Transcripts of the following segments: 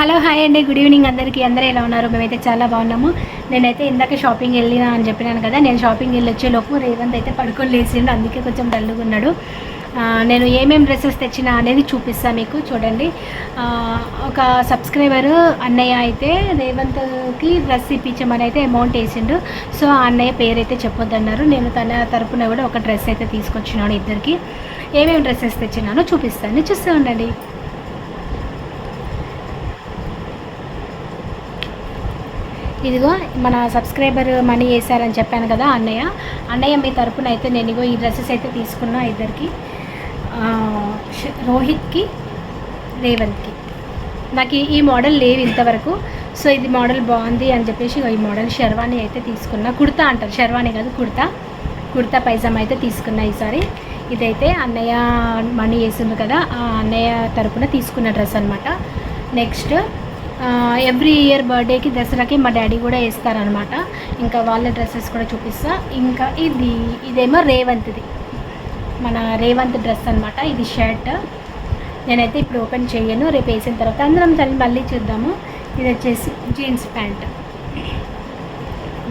Hello hi అండి. Good evening అందరికీ. అందరూ ఎలా ఉన్నారు? మేమైతే చాలా బాగున్నాము. నేనైతే ఇందాక షాపింగ్ వెళ్ళినా అని చెప్పినాను కదా నేను షాపింగ్ వెళ్ళి వచ్చే లోపు రేవంత్ అయితే పడుకొని లేచిండు. అందుకే కొంచెం డల్లుగా ఉన్నాడు. నేను ఏమేమి డ్రెస్సెస్ తెచ్చినా అనేది చూపిస్తాను మీకు. చూడండి. ఒక సబ్స్క్రైబర్ అన్నయ్య అయితే రేవంత్కి డ్రెస్ ఇప్పించమని అయితే అమౌంట్ వేసిండు. సో ఆ అన్నయ్య పేరు అయితే చెప్పొద్దన్నారు. నేను తన తరపున కూడా ఒక డ్రెస్ అయితే తీసుకొచ్చినాను ఇద్దరికి. ఏమేమి డ్రెస్సెస్ తెచ్చినానో చూపిస్తాను. చూస్తూ ఉండండి. ఇదిగో మన సబ్స్క్రైబర్ మనీ వేశారని చెప్పాను కదా అన్నయ్య. అన్నయ్య మీ తరపున అయితే నేను ఇగో ఈ డ్రెస్సెస్ అయితే తీసుకున్నా ఇద్దరికి. రోహిత్కి రేవంత్కి. నాకు ఈ- మోడల్ లేవు ఇంతవరకు. సో ఇది మోడల్ బాగుంది అని చెప్పేసి ఈ మోడల్ షెర్వానీ అయితే తీసుకున్నా. కుర్తా అంటారు. షెర్వానీ కాదు కుర్తా. కుర్తా పైజామా అయితే తీసుకున్నా ఈసారి. ఇదైతే అన్నయ్య మనీ వేసింది కదా. ఆ అన్నయ్య తరపున తీసుకున్న డ్రెస్ అనమాట నెక్స్ట్ ఎవ్రీ ఇయర్ బర్త్డేకి దసరాకి మా డాడీ కూడా వేస్తారనమాట ఇంకా వాళ్ళ డ్రెస్సెస్ కూడా చూపిస్తా. ఇంకా ఇది ఇదేమో రేవంత్ది. మన రేవంత్ డ్రెస్ అనమాట ఇది షర్ట్. నేనైతే ఇప్పుడు ఓపెన్ చేయను. రేపు వేసిన తర్వాత అందరం తల్లి మళ్ళీ చూద్దాము. ఇది వచ్చేసి jeans pant.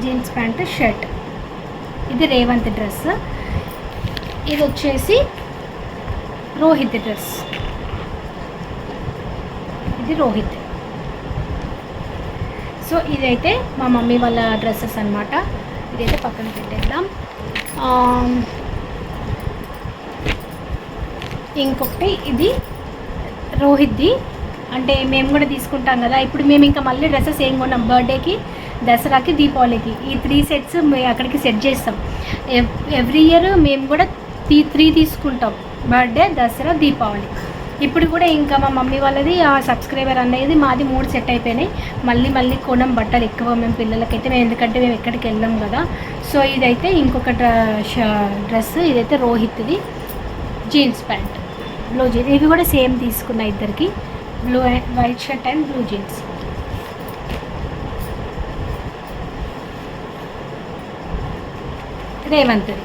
Jeans pant shirt. ఇది రేవంత్ డ్రెస్. ఇది వచ్చేసి రోహిత్ డ్రెస్. ఇది రోహిత్. సో ఇదైతే మా మమ్మీ వాళ్ళ డ్రెస్సెస్ అనమాట ఇదైతే పక్కన పెట్టేద్దాం. ఇంకొకటి ఇది రోహిత్ది. అంటే మేము కూడా తీసుకుంటాం కదా. ఇప్పుడు మేము ఇంకా మళ్ళీ డ్రెస్సెస్ ఏం కొన్నాం? బర్త్డేకి దసరాకి దీపావళికి. ఈ త్రీ సెట్స్ మేము అక్కడికి సెట్ చేస్తాం. ఎవ్రీ ఇయర్ మేము కూడా త్రీ త్రీ తీసుకుంటాం. బర్త్డే దసరా దీపావళి. ఇప్పుడు కూడా ఇంకా మా మమ్మీ వాళ్ళది ఆ సబ్స్క్రైబర్ అనేది మాది మూడు సెట్ అయిపోయినాయి. మళ్ళీ మళ్ళీ కొనం బట్టలు ఎక్కువ మేము పిల్లలకైతే మేము ఎందుకంటే మేము ఎక్కడికి వెళ్ళాం కదా. సో ఇదైతే ఇంకొక డ్రెస్ ఇదైతే రోహిత్ది. జీన్స్ ప్యాంట్ బ్లూ జీన్స్ ఇవి కూడా సేమ్ తీసుకున్న ఇద్దరికి. Blue and white shirt and blue jeans రేవంత్ది.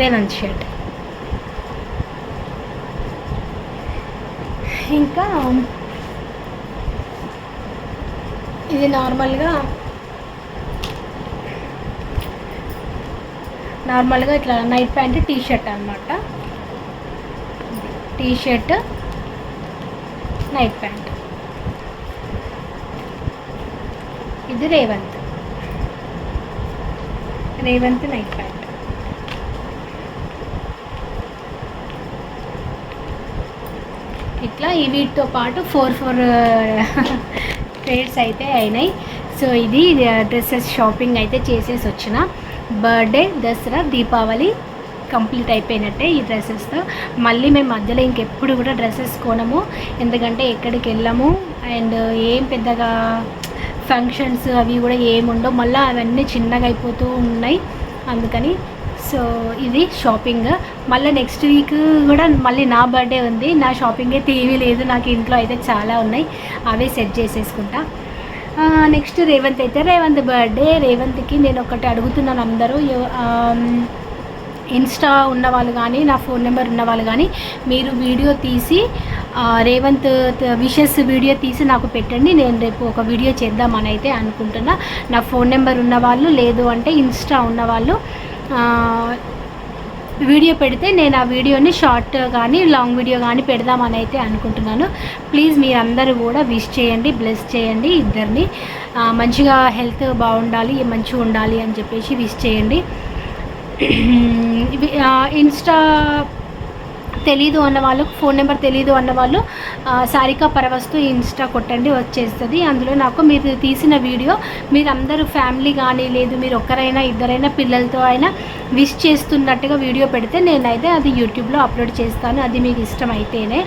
Revanth shirt ఇంకా ఇది నార్మల్గా నార్మల్గా ఇట్లా నైట్ ప్యాంట్ టీ షర్ట్ అనమాట టీ షర్ట్ నైట్ ప్యాంట్. ఇది రేవంత్. Revanth night pant. ఇట్లా వీటితో పాటు ఫోర్ ఫోర్ ట్రేడ్స్ అయితే అయినాయి. సో ఇది డ్రెస్సెస్ షాపింగ్ అయితే చేసేసి వచ్చిన. బర్త్డే దసరా దీపావళి కంప్లీట్ అయిపోయినట్టే ఈ డ్రెస్సెస్తో. మళ్ళీ మేము మధ్యలో ఇంకెప్పుడు కూడా డ్రెస్సెస్ కొనము. ఎందుకంటే ఎక్కడికి వెళ్ళము. అండ్ ఏం పెద్దగా ఫంక్షన్స్ అవి కూడా ఏముండవు. మళ్ళీ అవన్నీ చిన్నగా అయిపోతూ ఉన్నాయి. అందుకని సో ఇది షాపింగ్. మళ్ళీ నెక్స్ట్ వీక్ కూడా మళ్ళీ నా బర్త్డే ఉంది. నా షాపింగ్ అయితే ఏమీ లేదు. నాకు ఇంట్లో అయితే చాలా ఉన్నాయి. అవే సెట్ చేసేసుకుంటా. నెక్స్ట్ రేవంత్ అయితే రేవంత్ బర్త్డే. రేవంత్కి నేను ఒకటి అడుగుతున్నాను అందరూ. ఇన్స్టా ఉన్న వాళ్ళు కానీ నా ఫోన్ నెంబర్ ఉన్న వాళ్ళు కానీ మీరు వీడియో తీసి రేవంత్ విషెస్ వీడియో తీసి నాకు పెట్టండి. నేను రేపు ఒక వీడియో చేద్దామని అయితే అనుకుంటున్నా. నా ఫోన్ నెంబర్ ఉన్న వాళ్ళు లేదు అంటే ఇన్స్టా ఉన్న వాళ్ళు వీడియో పెడితే నేను ఆ వీడియోని షార్ట్ కానీ లాంగ్ వీడియో కానీ పెడదామని అయితే అనుకుంటున్నాను. ప్లీజ్ మీరందరూ కూడా విష్ చేయండి బ్లెస్ చేయండి ఇద్దరిని. మంచిగా హెల్త్ బాగుండాలి మంచిగా ఉండాలి అని చెప్పేసి విష్ చేయండి. ఇవి ఇన్స్టా తెలీదు అన్న వాళ్ళు ఫోన్ నెంబర్ తెలీదు అన్న వాళ్ళు సారికా పరవస్తు ఇన్స్టా కొట్టండి వచ్చేస్తుంది. అందులో నాకు మీరు తీసిన వీడియో మీరు అందరూ ఫ్యామిలీ కానీ లేదు మీరు ఒక్కరైనా ఇద్దరైనా పిల్లలతో అయినా విష్ చేస్తున్నట్టుగా వీడియో పెడితే నేనైతే అది యూట్యూబ్లో అప్లోడ్ చేస్తాను. అది మీకు ఇష్టం అయితేనే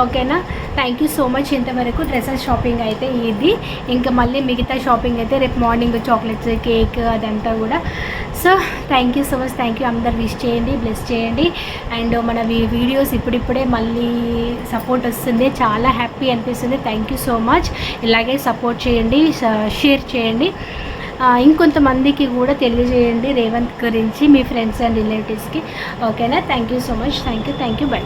ఓకేనా? థ్యాంక్ యూ సో మచ్ ఇంతవరకు డ్రెస్సెస్ షాపింగ్ అయితే ఇది. ఇంకా మళ్ళీ మిగతా షాపింగ్ అయితే రేపు మార్నింగ్ చాక్లెట్స్ కేక్ అదంతా కూడా so thank you so much thank you అందరు విష్ చేయండి బ్లెస్ చేయండి. అండ్ మన వీడియోస్ ఇప్పుడిప్పుడే మళ్ళీ సపోర్ట్ వస్తుంది. చాలా హ్యాపీ అనిపిస్తుంది. థ్యాంక్ యూ సో మచ్ ఇలాగే సపోర్ట్ చేయండి షేర్ చేయండి. ఇంకొంతమందికి కూడా తెలియజేయండి రేవంత్ గురించి మీ ఫ్రెండ్స్ అండ్ రిలేటివ్స్కి ఓకేనా thank you so much thank you thank you bye